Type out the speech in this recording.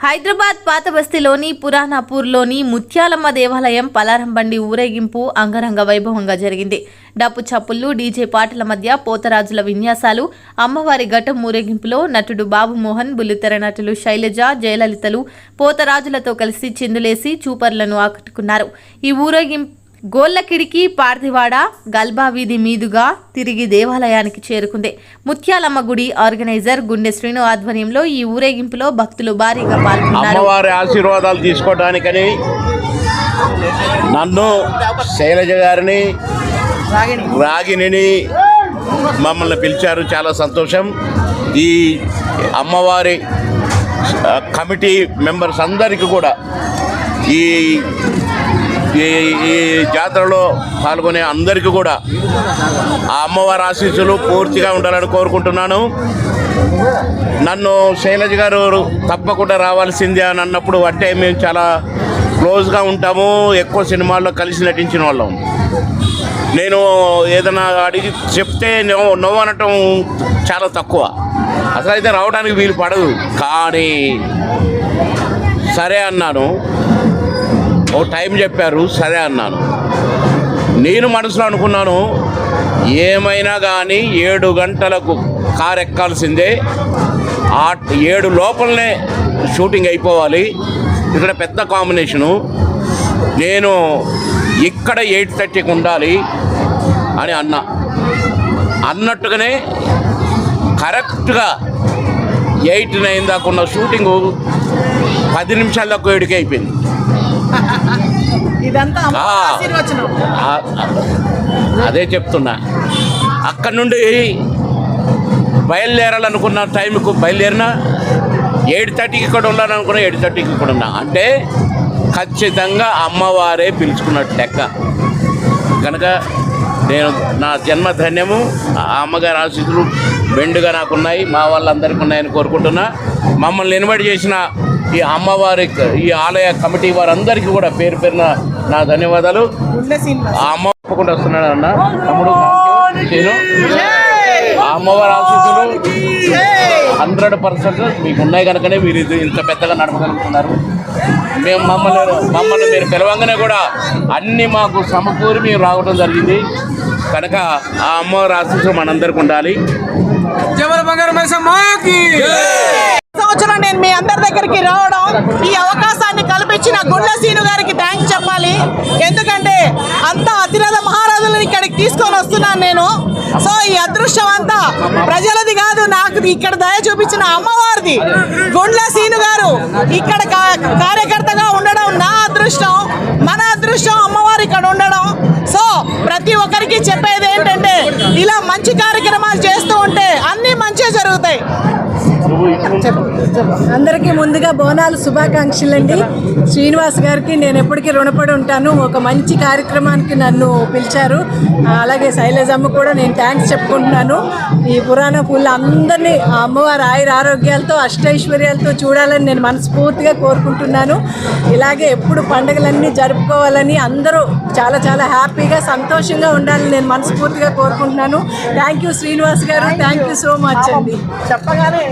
హైదరాబాద్ పాత బస్తీలోని పురాణాపూర్లోని ముత్యాలమ్మ దేవాలయం పలారంబండి ఊరేగింపు అంగరంగ వైభవంగా జరిగింది. డప్పు చప్పుళ్ళు డీజే పాటల మధ్య పోతరాజుల విన్యాసాలు అమ్మవారి ఘటం ఊరేగింపులో నటుడు బాబు మోహన్ బుల్లితెర నటులు శైలజ జయలలితలు పోతరాజులతో కలిసి చిందులేసి చూపర్లను ఆకట్టుకున్నారు. ఈ ఊరేగింపు గోల్లకిడికి పార్థివాడ గల్బా వీధి మీదుగా తిరిగి దేవాలయానికి చేరుకుంది. ముత్యాలమ్మ గుడి ఆర్గనైజర్ గుండె శ్రీను ఆధ్వర్యంలో ఈ ఊరేగింపులో భక్తులు భారీగా పాల్గొన్నారు. అమ్మవారి ఆశీర్వాదాలు తీసుకోవడానికని నన్ను శైలజ గారిని రాగిణిని మమ్మల్ని పిలిచారు. చాలా సంతోషం. ఈ అమ్మవారి కమిటీ మెంబర్స్ అందరికీ కూడా ఈ ఈ ఈ జాతరలో పాల్గొనే అందరికీ కూడా ఆ అమ్మవారి ఆశీస్సులు పూర్తిగా ఉండాలని కోరుకుంటున్నాను. నన్ను శైలజ గారు తప్పకుండా రావాల్సిందే అని అన్నప్పుడు అంటే మేము చాలా క్లోజ్గా ఉంటాము ఎక్కువ సినిమాల్లో కలిసి నటించిన వాళ్ళం. నేను ఏదైనా అడిగి చెప్తే నో నో అనటం చాలా తక్కువ. అసలు అయితే రావడానికి వీలు పడదు. కానీ సరే అన్నాను. ఓ టైం చెప్పారు సరే అన్నాను. నేను మనసులో అనుకున్నాను ఏమైనా కానీ ఏడు గంటలకు కారు ఎక్కాల్సిందే ఆ ఏడు లోపలనే షూటింగ్ అయిపోవాలి. ఇక్కడ పెద్ద కాంబినేషను. నేను ఇక్కడ ఎయిట్ థర్టీకి ఉండాలి అని అన్నా. అన్నట్టుగానే కరెక్ట్గా ఎయిట్ నైన్ దాకా ఉన్న షూటింగు పది నిమిషాల దాకా అయిపోయింది. ఇదంతా అదే చెప్తున్నా. అక్కడ నుండి బయలుదేరాలనుకున్న టైంకు బయలుదేరినా ఎయిట్ థర్టీకి ఇక్కడ ఉండాలనుకున్నా ఎయిట్ థర్టీకి ఇక్కడ ఉన్నా. అంటే ఖచ్చితంగా అమ్మవారే పిలుచుకున్నట్టు లెక్క. కనుక నేను నా జన్మ ధన్యము ఆ అమ్మగారి ఆశీస్సులు మెండుగా నాకున్నాయి మా వాళ్ళందరికీ ఉన్నాయని కోరుకుంటున్నా. మమ్మల్ని ఇన్వైట్ చేసిన ఈ అమ్మవారి ఈ ఆలయ కమిటీ వారందరికీ కూడా పేరు పేరున నా ధన్యవాదాలు. ఆ అమ్మ తప్పకుండా వస్తున్నాడు అన్న. తమ్ముడు నేను ఆ అమ్మవారి ఆశీస్సులు హండ్రెడ్ పర్సెంట్ మీకు ఉన్నాయి కనుకనే మీరు ఇది ఇంత పెద్దగా నడపగలుగుతున్నారు. మేము మమ్మల్ని మమ్మల్ని మీరు పిలవంగానే కూడా అన్నీ మాకు సమకూరి మేము రావడం జరిగింది. కనుక ఆ అమ్మవారి ఆశీస్సులు మనందరికి ఉండాలి. సంవత్సరం నేను మీ అందరి దగ్గరికి రావడం ఈ అవకాశాన్ని కల్పించిన గుండె సీను గారికి ఎందుకంటే అంత అతిరథ మహారాజులను ఇక్కడికి తీసుకొని వస్తున్నాను నేను. సో ఈ అదృష్టం అంతా ప్రజలది కాదు. నాకు ఇక్కడ దయ చూపించిన అమ్మవారిది గుండ్ల సీను గారు. ఇక్కడ కా- కార్యకర్తగా ఉండడం నా అదృష్టం. మన అదృష్టం అమ్మవారు ఇక్కడ ఉండడం. సో ప్రతి ఒక్కరికి చెప్పేది ఏంటంటే ఇలా మంచి కార్యక్రమాలు చేస్తూ ఉంటే అన్నీ మంచిగా జరుగుతాయి. అందరికీ ముందుగా బోనాలు శుభాకాంక్షలు అండి. శ్రీనివాస్ గారికి నేను ఎప్పటికీ రుణపడి ఉంటాను. ఒక మంచి కార్యక్రమానికి నన్ను పిలిచారు. అలాగే శైలజమ్మ కూడా నేను థ్యాంక్స్ చెప్పుకుంటున్నాను. ఈ పురాణ పూలు అందరినీ అమ్మవారి ఆయుర ఆరోగ్యాలతో అష్టైశ్వర్యాలతో చూడాలని నేను మనస్ఫూర్తిగా కోరుకుంటున్నాను. ఇలాగే ఎప్పుడు పండుగలన్నీ జరుపుకోవాలని అందరూ చాలా చాలా హ్యాపీగా సంతోషంగా ఉండాలని నేను మనస్ఫూర్తిగా కోరుకుంటున్నాను. థ్యాంక్ యూ శ్రీనివాస్ గారు. థ్యాంక్ యూ సో మచ్ అండి. చెప్పగానే